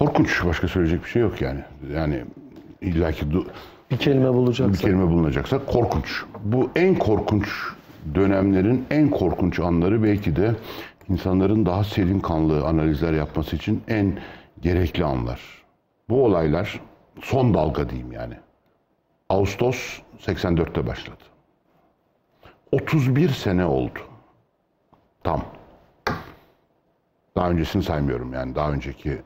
Korkunç. Başka söyleyecek bir şey yok yani. Yani illaki du- Bir kelime bir bulacaksak. kelime bulunacaksa korkunç. Bu en korkunç dönemlerin en korkunç anları belki de insanların daha serin kanlı analizler yapması için en gerekli anlar. Bu olaylar son dalga diyeyim yani. Ağustos 84'te başladı. 31 sene oldu. Tam. Daha öncesini saymıyorum yani daha önceki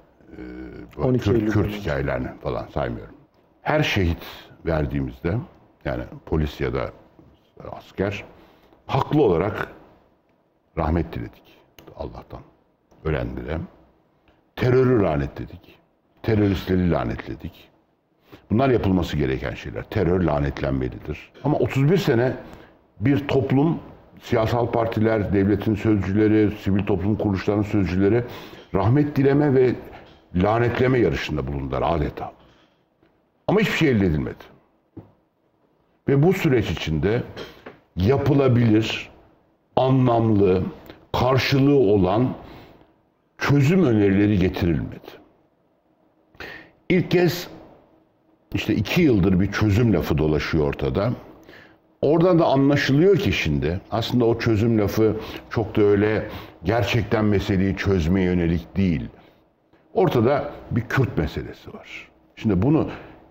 e, 12 Kürt, Kürt hikayelerini falan saymıyorum. Her şehit verdiğimizde yani polis ya da asker haklı olarak rahmet diledik Allah'tan ölenlere. Terörü lanetledik. Teröristleri lanetledik. Bunlar yapılması gereken şeyler. Terör lanetlenmelidir. Ama 31 sene bir toplum, siyasal partiler, devletin sözcüleri, sivil toplum kuruluşlarının sözcüleri rahmet dileme ve lanetleme yarışında bulundular adeta. Ama hiçbir şey elde edilmedi. Ve bu süreç içinde yapılabilir, anlamlı, karşılığı olan çözüm önerileri getirilmedi. İlk kez işte iki yıldır bir çözüm lafı dolaşıyor ortada. Oradan da anlaşılıyor ki şimdi aslında o çözüm lafı çok da öyle gerçekten meseleyi çözmeye yönelik değil. Ortada bir Kürt meselesi var. Şimdi bunu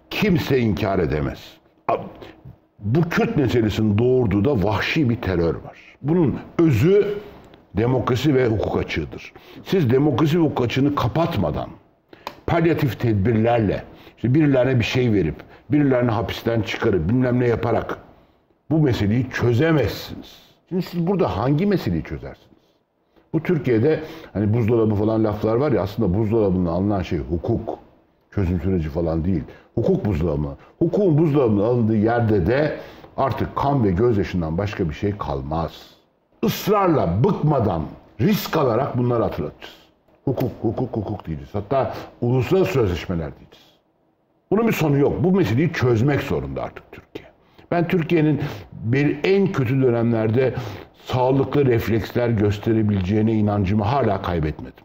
kimse inkar edemez. Bu Kürt meselesinin doğurduğu da vahşi bir terör var. Bunun özü demokrasi ve hukuk açığıdır. Siz demokrasi ve hukuk açığını kapatmadan palyatif tedbirlerle işte birilerine bir şey verip birilerini hapisten çıkarıp bilmem ne yaparak bu meseleyi çözemezsiniz. Şimdi siz burada hangi meseleyi çözersiniz? Bu Türkiye'de hani buzdolabı falan laflar var ya aslında buzdolabından alınan şey hukuk. Çözüm süreci falan değil. Hukuk buzdolabı. Hukukun buzdolabına alındığı yerde de artık kan ve gözyaşından başka bir şey kalmaz. Israrla, bıkmadan, risk alarak bunları hatırlatacağız. Hukuk, hukuk, hukuk diyeceğiz. Hatta uluslararası sözleşmeler diyeceğiz. Bunun bir sonu yok. Bu meseleyi çözmek zorunda artık Türkiye. Ben Türkiye'nin bir en kötü dönemlerde sağlıklı refleksler gösterebileceğine inancımı hala kaybetmedim.